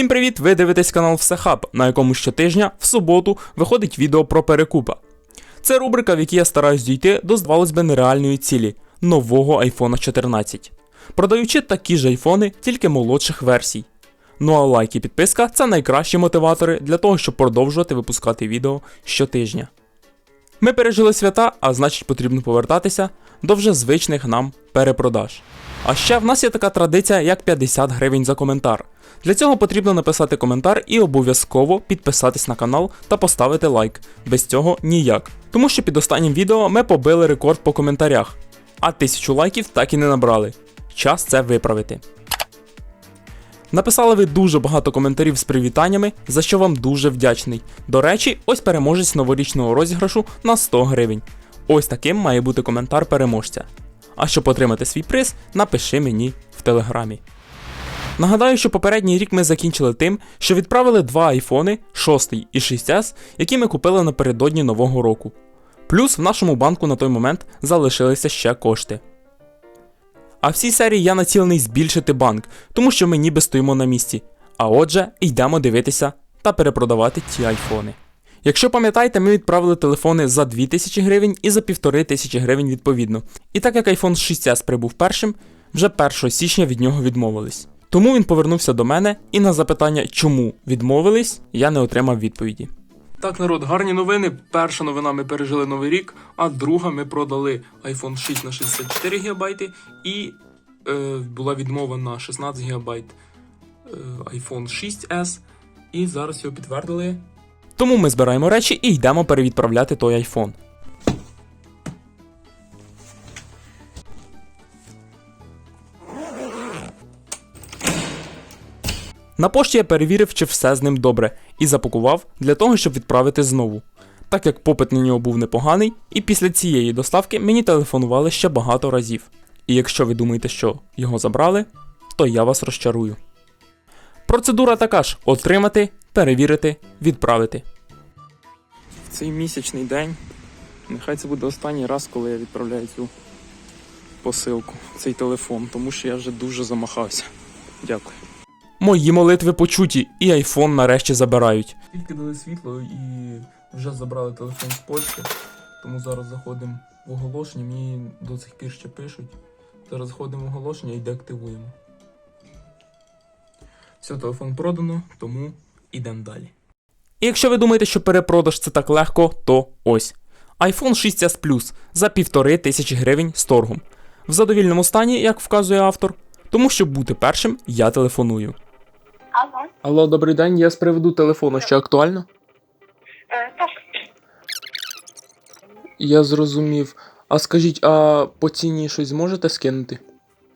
Всім привіт! Ви дивитесь канал Всехаб, на якому щотижня в суботу виходить відео про перекупа. Це рубрика, в якій я стараюсь дійти до, здавалось би, нереальної цілі нового iPhone 14. Продаючи такі ж айфони, тільки молодших версій. Ну а лайк і підписка це найкращі мотиватори для того, щоб продовжувати випускати відео щотижня. Ми пережили свята, а значить потрібно повертатися до вже звичних нам перепродаж. А ще в нас є така традиція, як 50 гривень за коментар. Для цього потрібно написати коментар і обов'язково підписатись на канал та поставити лайк. Без цього ніяк. Тому що під останнім відео ми побили рекорд по коментарях, а тисячу лайків так і не набрали. Час це виправити. Написали ви дуже багато коментарів з привітаннями, за що вам дуже вдячний. До речі, ось переможець новорічного розіграшу на 100 гривень. Ось таким має бути коментар переможця. А щоб отримати свій приз, напиши мені в телеграмі. Нагадаю, що попередній рік ми закінчили тим, що відправили два айфони 6 і 6S, які ми купили напередодні Нового року. Плюс в нашому банку на той момент залишилися ще кошти. А в цій серії я націлений збільшити банк, тому що ми ніби стоїмо на місці. А отже, йдемо дивитися та перепродавати ті айфони. Якщо пам'ятаєте, ми відправили телефони за 2000 гривень і за 1500 гривень відповідно. І так як iPhone 6s прибув першим, вже 1 січня від нього відмовились. Тому він повернувся до мене і на запитання, чому відмовились, я не отримав відповіді. Так, народ, гарні новини. Перша новина ми пережили новий рік, а друга ми продали iPhone 6 на 64 ГБ і е, була відмова на 16 ГБ е, iPhone 6s. І зараз його підтвердили. Тому ми збираємо речі і йдемо перевідправляти той iPhone. На пошті я перевірив, чи все з ним добре, і запакував для того, щоб відправити знову. Так як попит на нього був непоганий, і після цієї доставки мені телефонували ще багато разів. І якщо ви думаєте, що його забрали, то я вас розчарую. Процедура така ж: отримати, перевірити, відправити. В цей місячний день. Нехай це буде останній раз, коли я відправляю цю посилку, цей телефон, тому що я вже дуже замахався. Дякую. Мої молитви почуті, і айфон нарешті забирають. Тільки дали світло і вже забрали телефон з почти, тому зараз заходимо в оголошення, мені до сих пір ще пишуть. Зараз заходимо в оголошення і деактивуємо. Все, телефон продано, тому йдемо далі. І якщо ви думаєте, що перепродаж це так легко, то ось. iPhone 6s Plus за півтори тисячі гривень з торгом. В задовільному стані, як вказує автор, тому щоб бути першим, я телефоную. Алло, добрий день, я з приводу телефону, що актуально? е, так, Я зрозумів. А скажіть, а по ціні щось зможете скинути?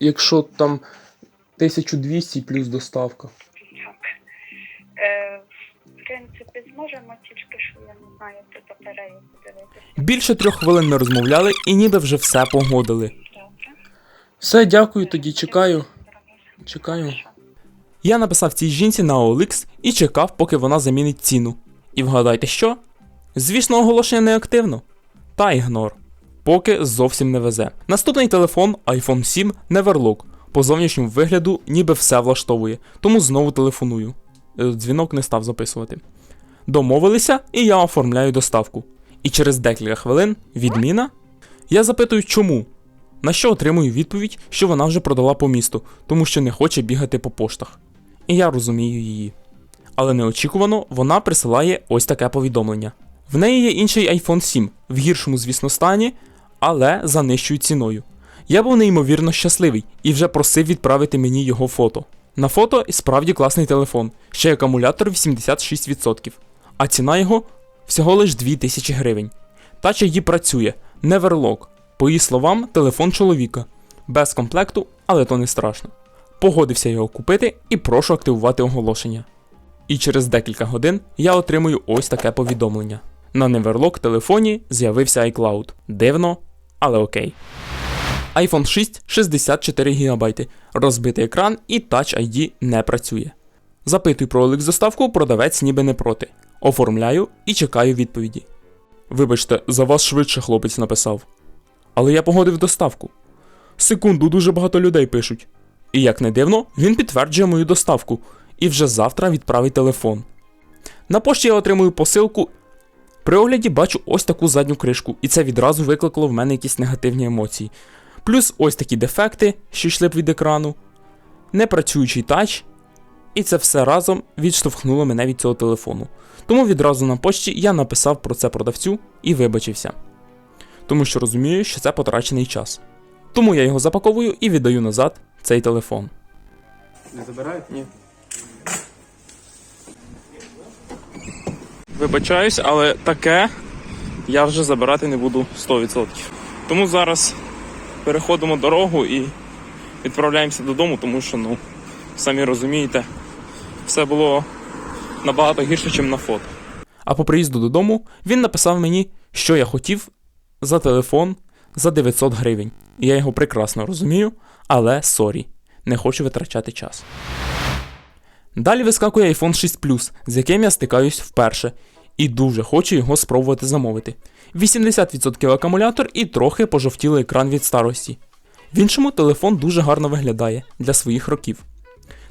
Якщо там 1200 плюс доставка. так. Е, в принципі, зможемо, тільки що я не знаю, тут батарею подивитися. Більше трьох хвилин ми розмовляли і ніби вже все погодили. Добре. Все, дякую, тоді чекаю. Чекаю. Я написав цій жінці на OLX і чекав, поки вона замінить ціну. І вгадайте що? Звісно, оголошення не активно. Та ігнор. Поки зовсім не везе. Наступний телефон iPhone 7 Neverlock. По зовнішньому вигляду ніби все влаштовує, тому знову телефоную. Е, Дзвінок не став записувати. Домовилися, і я оформляю доставку. І через декілька хвилин відміна. Я запитую, чому. На що отримую відповідь, що вона вже продала по місту, тому що не хоче бігати по поштах. І я розумію її. Але неочікувано вона присилає ось таке повідомлення. В неї є інший iPhone 7, в гіршому, звісно, стані, але за нижчою ціною. Я був неймовірно щасливий і вже просив відправити мені його фото. На фото справді класний телефон, ще й акумулятор 86%, а ціна його всього лиш 2000 гривень. Touch ID працює, Neverlock. По її словам, телефон чоловіка. Без комплекту, але то не страшно. Погодився його купити і прошу активувати оголошення. І через декілька годин я отримую ось таке повідомлення. На Neverlock телефоні з'явився iCloud. Дивно, але окей. iPhone 6 64 ГБ, розбитий екран і Touch ID не працює. Запитую про OLX доставку, продавець ніби не проти. Оформляю і чекаю відповіді. Вибачте, за вас швидше хлопець написав. Але я погодив доставку. Секунду, дуже багато людей пишуть. І як не дивно, він підтверджує мою доставку. і вже завтра відправить телефон. На пошті я отримую посилку. При огляді бачу ось таку задню кришку, і це відразу викликало в мене якісь негативні емоції. Плюс ось такі дефекти, що йшли б від екрану, непрацюючий тач, і це все разом відштовхнуло мене від цього телефону. Тому відразу на почті я написав про це продавцю і вибачився. Тому що розумію, що це потрачений час. Тому я його запаковую і віддаю назад цей телефон. Не забирають? Ні. Вибачаюсь, але таке я вже забирати не буду 100%. Тому зараз переходимо дорогу і відправляємося додому, тому що, ну, самі розумієте, все було набагато гірше, ніж на фото. А по приїзду додому він написав мені, що я хотів за телефон за 900 гривень. І я його прекрасно розумію, але сорі, не хочу витрачати час. Далі вискакує iPhone 6 Plus, з яким я стикаюсь вперше, і дуже хочу його спробувати замовити. 80% акумулятор і трохи пожовтілий екран від старості. В іншому телефон дуже гарно виглядає для своїх років.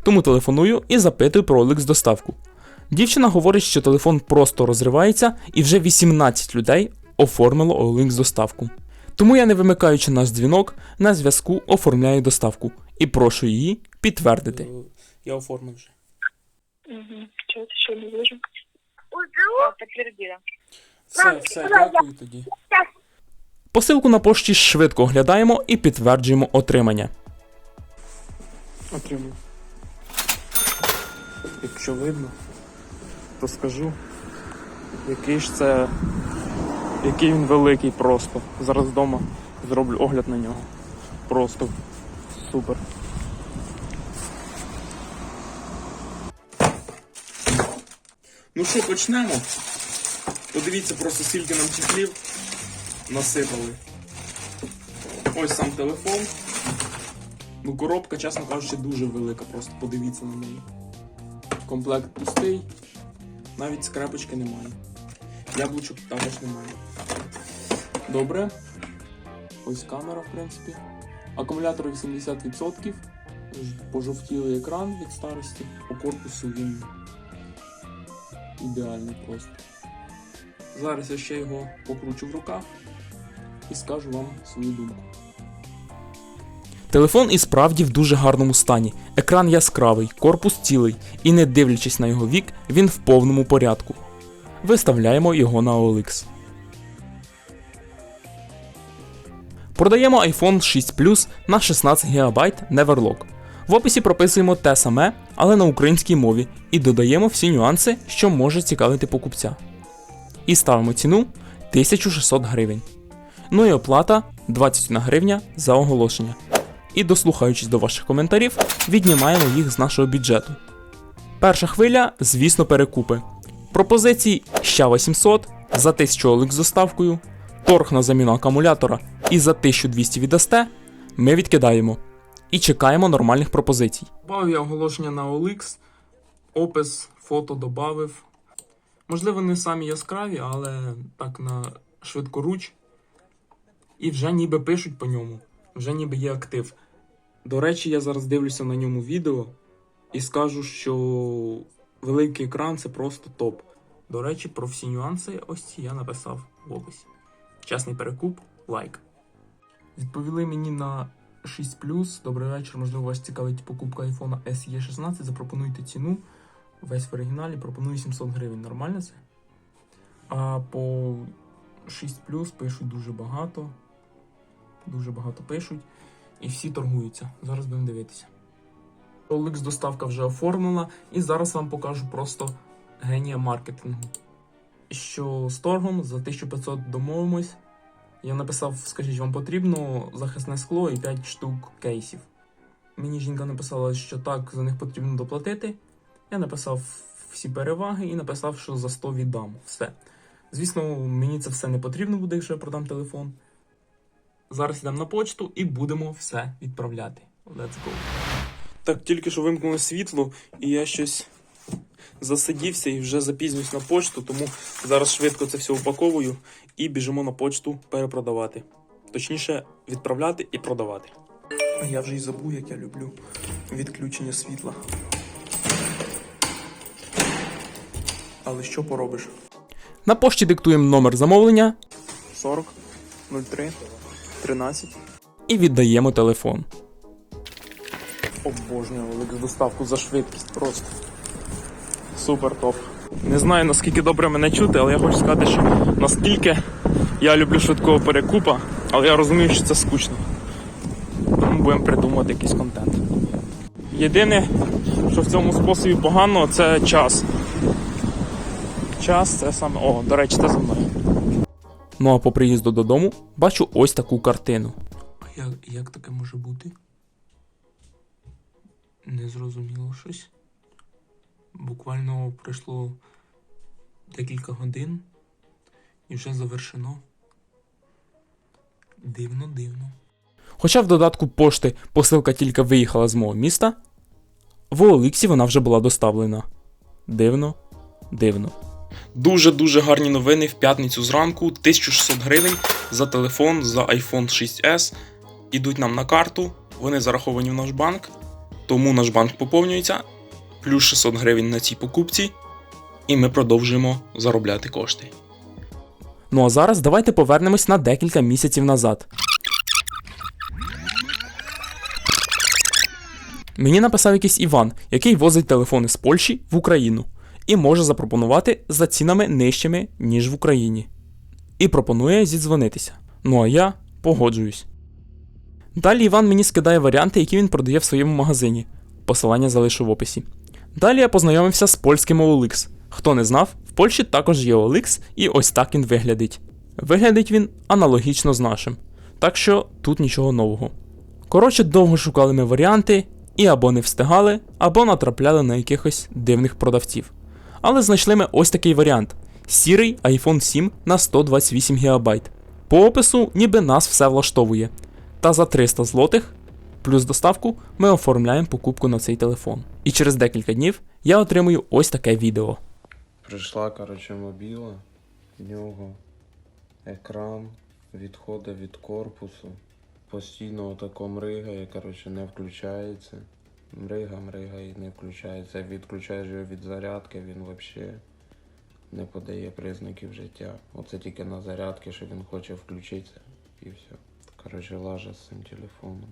Тому телефоную і запитую про OLX доставку. Дівчина говорить, що телефон просто розривається, і вже 18 людей оформило OLX доставку. Тому я, не вимикаючи наш дзвінок, на зв'язку оформляю доставку і прошу її підтвердити. Я оформив вже. Угу. Чого ти ще не вижу? Підтвердила. Все, все, дякую тоді. Посилку на пошті швидко оглядаємо і підтверджуємо отримання. Отримую. Якщо видно, то скажу, який ж це. Який він великий просто. Зараз вдома зроблю огляд на нього. Просто супер. Ну що, почнемо? Подивіться просто скільки нам чехлів насипали. Ось сам телефон. Ну, коробка, чесно кажучи, дуже велика, просто подивіться на неї. Комплект пустий, навіть скрепочки немає. Яблучок також немає. Добре. Ось камера, в принципі. Акумулятор 80%. Пожовтілий екран від старості. По корпусу він ідеальний просто. Зараз я ще його покручу в руках і скажу вам свою думку. Телефон і справді в дуже гарному стані. Екран яскравий, корпус цілий, і не дивлячись на його вік, він в повному порядку. Виставляємо його на OLX. Продаємо iPhone 6 Plus на 16 ГБ Neverlock. В описі прописуємо те саме, але на українській мові, і додаємо всі нюанси, що може цікавити покупця. І ставимо ціну 1600 гривень. Ну і оплата 21 гривня за оголошення. І дослухаючись до ваших коментарів, віднімаємо їх з нашого бюджету. Перша хвиля, звісно, перекупи. Пропозиції ща 800 за 1000 OLX з доставкою, торг на заміну акумулятора і за 1200 віддасте, ми відкидаємо і чекаємо нормальних пропозицій. Добавив я оголошення на OLX, опис, фото додав. Можливо, не самі яскраві, але так на швидкоруч. І вже ніби пишуть по ньому, вже ніби є актив. До речі, я зараз дивлюся на ньому відео і скажу, що великий екран це просто топ. До речі, про всі нюанси ось ці я написав в описі. Чесний перекуп, лайк. Відповіли мені на 6 Добрий вечір. Можливо, вас цікавить покупка iPhone SE 16. Запропонуйте ціну. Весь в оригіналі пропоную 700 гривень. Нормально це? А по 6 пишуть дуже багато. Дуже багато пишуть. І всі торгуються. Зараз будемо дивитися. OLX доставка вже оформлена, і зараз вам покажу просто генія маркетингу. Що з торгом за 1500 домовимось. Я написав, скажіть, вам потрібно захисне скло і 5 штук кейсів. Мені жінка написала, що так, за них потрібно доплатити. Я написав всі переваги і написав, що за 100 віддам. Все. Звісно, мені це все не потрібно буде, якщо я продам телефон. Зараз йдемо на почту і будемо все відправляти. Let's go. Так, тільки що вимкнуло світло, і я щось засидівся і вже запізнююсь на почту, тому зараз швидко це все упаковую і біжимо на почту перепродавати. Точніше, відправляти і продавати. Я вже й забув, як я люблю відключення світла. Але що поробиш? На пошті диктуємо номер замовлення 40 03 13. і віддаємо телефон. Обожнюю велику доставку за швидкість просто. Супер топ. Не знаю наскільки добре мене чути, але я хочу сказати, що наскільки я люблю швидкого перекупа, але я розумію, що це скучно. Тому будемо придумувати якийсь контент. Єдине, що в цьому способі погано, це час. Час це саме. О, до речі, це за мною. Ну а по приїзду додому бачу ось таку картину. А як, як таке може бути? Не зрозуміло щось. Буквально пройшло декілька годин і вже завершено. Дивно, дивно. Хоча в додатку пошти посилка тільки виїхала з мого міста, в Олексі вона вже була доставлена. Дивно, дивно. Дуже-дуже гарні новини в п'ятницю зранку. 1600 гривень за телефон за iPhone 6s ідуть нам на карту. Вони зараховані в наш банк, тому наш банк поповнюється. Плюс 600 гривень на цій покупці, і ми продовжуємо заробляти кошти. Ну а зараз давайте повернемось на декілька місяців назад. Мені написав якийсь Іван, який возить телефони з Польщі в Україну і може запропонувати за цінами нижчими, ніж в Україні. І пропонує зідзвонитися. Ну а я погоджуюсь. Далі Іван мені скидає варіанти, які він продає в своєму магазині. Посилання залишу в описі. Далі я познайомився з польським OLX. Хто не знав, в Польщі також є OLX, і ось так він виглядить. Виглядить він аналогічно з нашим. Так що тут нічого нового. Коротше, довго шукали ми варіанти і або не встигали, або натрапляли на якихось дивних продавців. Але знайшли ми ось такий варіант: сірий iPhone 7 на 128 ГБ. По опису, ніби нас все влаштовує. Та за 300 злотих плюс доставку ми оформляємо покупку на цей телефон. І через декілька днів я отримую ось таке відео. Прийшла, коротше, мобіла, в нього екран відходить від корпусу. Постійно отако мригає, коротше, не включається. Мрига, мрига і не включається. Відключаєш його від зарядки, він взагалі не подає признаків життя. Оце тільки на зарядки, що він хоче включитися і все. Коротше, лаже з цим телефоном.